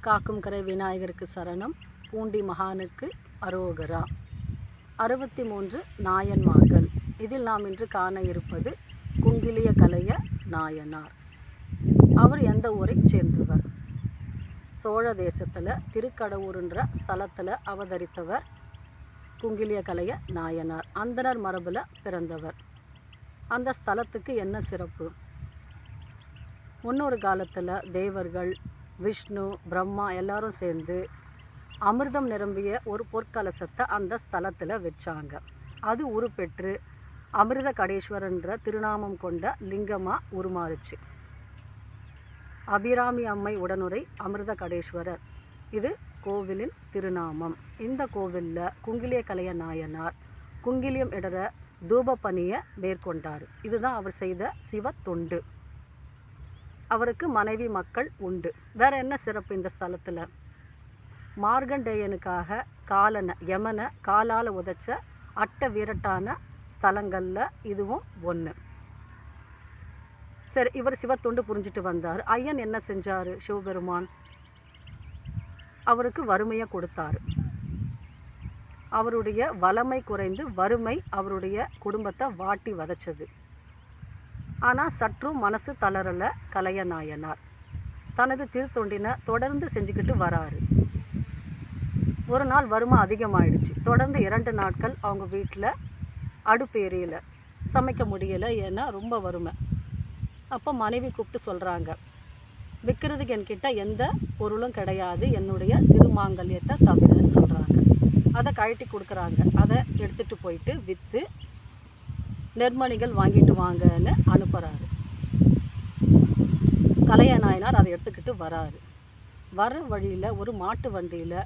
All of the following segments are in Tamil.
காக்கும் கரை விநாயகருக்கு சரணம். பூண்டி மகானுக்கு அரோகரா. அறுபத்தி மூன்று நாயன்மார்கள். இதில் நாம் இன்று காண இருப்பது குங்கிலிய கலைய நாயனார். அவர் எந்த ஊரைச் சேர்ந்தவர்? சோழ தேசத்தில் திருக்கடவுருன்ற ஸ்தலத்தில் அவதரித்தவர் குங்கிலிய கலைய நாயனார். அந்தனர் மரபில் பிறந்தவர். அந்த ஸ்தலத்துக்கு என்ன சிறப்பு? முன்னொரு காலத்தில் தேவர்கள் விஷ்ணு பிரம்மா எல்லாரும் சேர்ந்து அமிர்தம் நிரம்பிய ஒரு பொற்கலசத்தை அந்த ஸ்தலத்தில் வச்சாங்க. அது உருப்பெற்று அமிர்த கடேஸ்வரன்ற திருநாமம் கொண்ட லிங்கமாக உருமாறுச்சு. அபிராமி அம்மை உடனுரை அமிர்த கடேஸ்வரர் இது கோவிலின் திருநாமம். இந்த கோவிலில் குங்கிலிய கலைய நாயனார் குங்கிலியம் இடற தூப பணியை மேற்கொண்டார். இதுதான் அவர் செய்த சிவ தொண்டு அவருக்கு மனைவி மக்கள் உண்டு. வேற என்ன சிறப்பு இந்த ஸ்தலத்தில்? மார்கண்டேயனுக்காக காலனை யமனை காலால் உதைச்ச அட்ட வீரட்டான ஸ்தலங்களில் இதுவும் ஒன்று சரி இவர் சிவத்தொண்டு புரிஞ்சிட்டு வந்தார். ஐயன் என்ன செஞ்சார்? சிவபெருமான் அவருக்கு வறுமையை கொடுத்தார். அவருடைய வளமை குறைந்து வறுமை அவருடைய குடும்பத்தை வாட்டி வதச்சது. ஆனால் சற்றும் மனசு தளரல கலையநாயனார் தனது திருத்தொண்டினை தொடர்ந்து செஞ்சுக்கிட்டு வராரு. ஒரு நாள் வருமா அதிகமாயிடுச்சு. தொடர்ந்து இரண்டு நாட்கள் அவங்க வீட்டில் அடுப்பு எரியல. சமைக்க முடியலை ஏன்னா ரொம்ப வறுமை. அப்போ மனைவி கூப்பிட்டு சொல்கிறாங்க விற்கிறதுக்கு என்கிட்ட எந்த பொருளும் கிடையாது. என்னுடைய திருமாங்கல்யத்தை தவிரன்னு சொல்கிறாங்க அதை கழட்டி கொடுக்குறாங்க. அதை எடுத்துகிட்டு போயிட்டு விற்று நெர்மணிகள் வாங்கிட்டு வாங்கன்னு அனுப்புகிறாரு கலைய நாயனார் அதை எடுத்துக்கிட்டு வராரு. வர வழியில் ஒரு மாட்டு வண்டியில்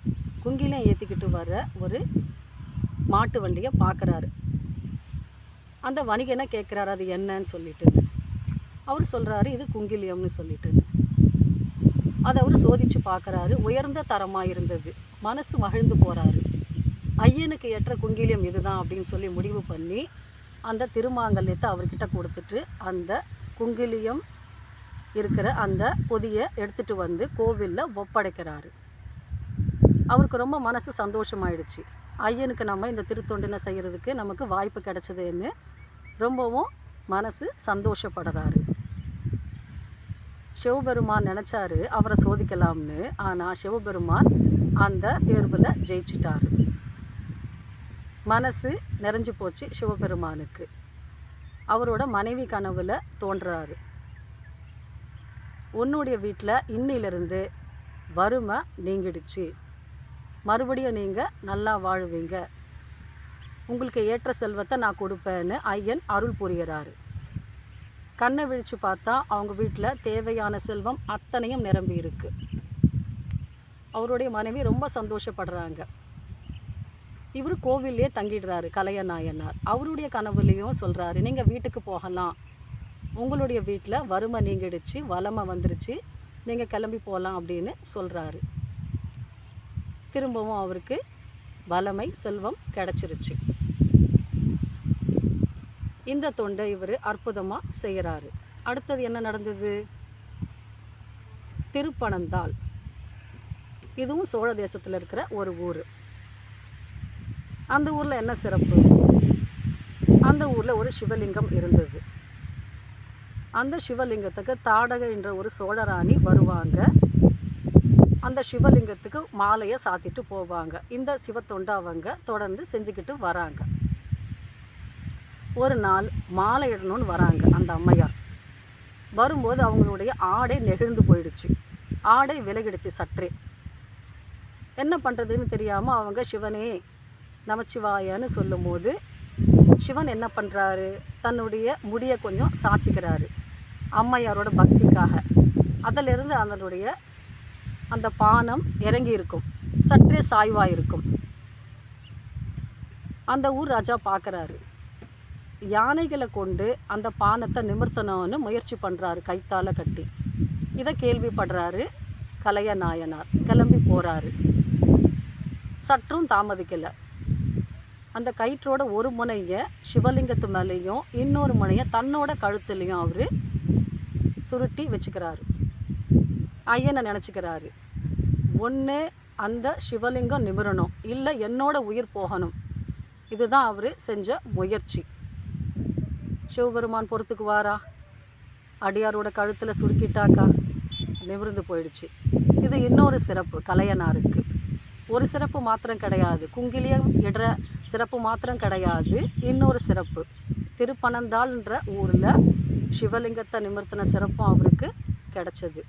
குங்கிலம் ஏற்றிக்கிட்டு வர ஒரு மாட்டு வண்டியை பார்க்குறாரு அந்த வணிகனை கேட்குறாரு அது என்னன்னு சொல்லிட்டு. அவர் சொல்கிறாரு இது குங்கிலியம்னு சொல்லிட்டு. அதை அவர் சோதித்து பார்க்குறாரு உயர்ந்த தரமாக இருந்தது. மனசு மகிழ்ந்து போகிறாரு ஐயனுக்கு ஏற்ற குங்கிலியம் இதுதான் அப்படின்னு சொல்லி முடிவு பண்ணி அந்த திருமாங்கல்யத்தை அவர்கிட்ட கொடுத்துட்டு அந்த குங்கிலியம் இருக்கிற அந்த பொதியை எடுத்துட்டு வந்து கோவிலில் ஒப்படைக்கிறாரு. அவருக்கு ரொம்ப மனசு சந்தோஷமாயிடுச்சு. ஐயனுக்கு நம்ம இந்த திருத்தொண்டினை செய்கிறதுக்கு நமக்கு வாய்ப்பு கிடைச்சதுன்னு ரொம்பவும் மனசு சந்தோஷப்படுறாரு. சிவபெருமான் நினச்சாரு அவரை சோதிக்கலாம்னு. ஆனால் சிவபெருமான் அந்த தேர்வில் ஜெயிச்சிட்டாரு. மனசு நிறைஞ்சு போச்சு சிவபெருமானுக்கு. அவரோட மனைவி கனவில் தோன்றுறாரு உன்னுடைய வீட்டில் இன்னிலிருந்து வறுமை நீங்கிடுச்சு. மறுபடியும் நீங்கள் நல்லா வாழுவீங்க. உங்களுக்கு ஏற்ற செல்வத்தை நான் கொடுப்பேன்னு ஐயன் அருள் புரிகிறாரு. கண்ணை விழித்து பார்த்தா அவங்க வீட்டில் தேவையான செல்வம் அத்தனையும் நிரம்பி இருக்கு அவருடைய மனைவி ரொம்ப சந்தோஷப்படுறாங்க. இவர் கோவிலே தங்கிடுறாரு கலையநாயனார் அவருடைய கனவுலையும் சொல்கிறாரு நீங்கள் வீட்டுக்கு போகலாம். உங்களுடைய வீட்டில் வறுமை நீங்கிடுச்சு வளமை வந்துருச்சு. நீங்கள் கிளம்பி போகலாம் அப்படின்னு சொல்கிறாரு திரும்பவும் அவருக்கு வளமை செல்வம் கிடச்சிருச்சு. இந்த தொண்டை இவர் அற்புதமாக செய்கிறாரு அடுத்தது என்ன நடந்தது? திருப்பனந்தாள். இதுவும் சோழ தேசத்தில் இருக்கிற ஒரு ஊர். அந்த ஊரில் என்ன சிறப்பு? அந்த ஊரில் ஒரு சிவலிங்கம் இருந்தது. அந்த சிவலிங்கத்துக்கு தாடக என்ற ஒரு சோழராணி வருவாங்க. அந்த சிவலிங்கத்துக்கு மாலையை சாத்திட்டு போவாங்க. இந்த சிவத்தொண்டை அவங்க தொடர்ந்து செஞ்சுக்கிட்டு வராங்க. ஒரு நாள் மாலை இடணும்னு வராங்க அந்த அம்மையார். வரும்போது அவங்களுடைய ஆடை நெகிழ்ந்து போயிடுச்சு. ஆடை விலகிடுச்சு சற்றே. என்ன பண்ணுறதுன்னு தெரியாமல் அவங்க சிவனே நமச்சிவாயன்னு சொல்லும்போது சிவன் என்ன பண்ணுறாரு தன்னுடைய முடியை கொஞ்சம் சாய்ச்சிக்கிறாரு அம்மையாரோட பக்திக்காக. அதிலிருந்து அதனுடைய அந்த பானம் இறங்கி இருக்கும் சற்றே சாய்வாக இருக்கும் அந்த ஊர் ராஜா பார்க்குறாரு யானைகளை கொண்டு அந்த பானத்தை நிமிர்த்தணும்னு முயற்சி பண்ணுறாரு கைத்தால் கட்டி. இதை கேள்விப்படுறாரு கலைய நாயனார் கிளம்பி போகிறாரு சற்றும் தாமதிக்கலை. அந்த கயிற்றோட ஒரு முனையை சிவலிங்கத்து மேலேயும் இன்னொரு முனையை தன்னோட கழுத்துலேயும் அவர் சுருட்டி வச்சுக்கிறாரு. ஐயனை நினச்சிக்கிறாரு. ஒன்று அந்த சிவலிங்கம் நிமிரணும். இல்லை என்னோட உயிர் போகணும். இதுதான் அவர் செஞ்ச முயற்சி. சிவபெருமான் பொறுத்துக்கு வாரா. அடியாரோட கழுத்தில் சுருக்கிட்டாக்கா நிமிர்ந்து போயிடுச்சு. இது இன்னொரு சிறப்பு கலையனாருக்கு. ஒரு சிறப்பு மாத்திரம் கிடையாது. குங்கிலியம் இடுற சிறப்பு மாத்திரம் கிடையாது. இன்னொரு சிறப்பு. திருப்பனந்தாள்ன்ற ஊரில் சிவலிங்கத்தை நிமிர்த்தின சிறப்பும் அவருக்கு கிடைச்சது.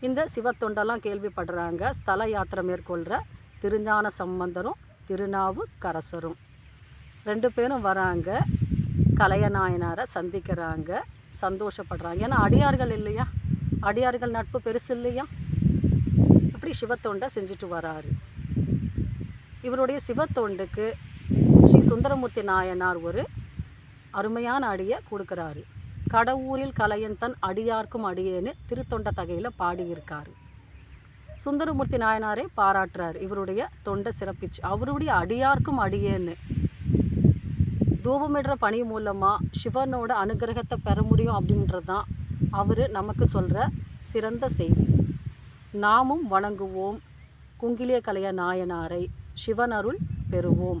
இந்த சிவத்தொண்டெல்லாம் கேள்விப்படுறாங்க. ஸ்தல யாத்திரை மேற்கொள்கிற திருஞான சம்பந்தரும் திருநாவுக்கரசரும். ரெண்டு பேரும் வராங்க. கலையநாயனாரை சந்திக்கிறாங்க. சந்தோஷப்படுறாங்க. ஏன்னா அடியார்கள் இல்லையா? அடியார்கள் நட்பு பெருசு இல்லையா? இப்படி சிவத்தொண்டை செஞ்சுட்டு வராரு. இவருடைய சிவத்தொண்டுக்கு ஸ்ரீ சுந்தரமூர்த்தி நாயனார் ஒரு அருமையான அடியை கொடுக்குறாரு. கடவுரில் கலையன் தன் அடியார்க்கும் அடியேன்னு திருத்தொண்ட தகையில் பாடியிருக்காரு. சுந்தரமூர்த்தி நாயனாரே பாராட்டுறார் இவருடைய தொண்டை சிறப்பிச்சு. அவருடைய அடியார்க்கும் அடியேன்னு. தூபமிடுற பணி மூலமாக சிவனோட அனுகிரகத்தை பெற முடியும் அப்படின்றது தான் அவர் நமக்கு சொல்கிற சிறந்த செய்தி. நாமும் வணங்குவோம். குங்கிலிய கலைய நாயனாரை. சிவனருள் பெறுவோம்.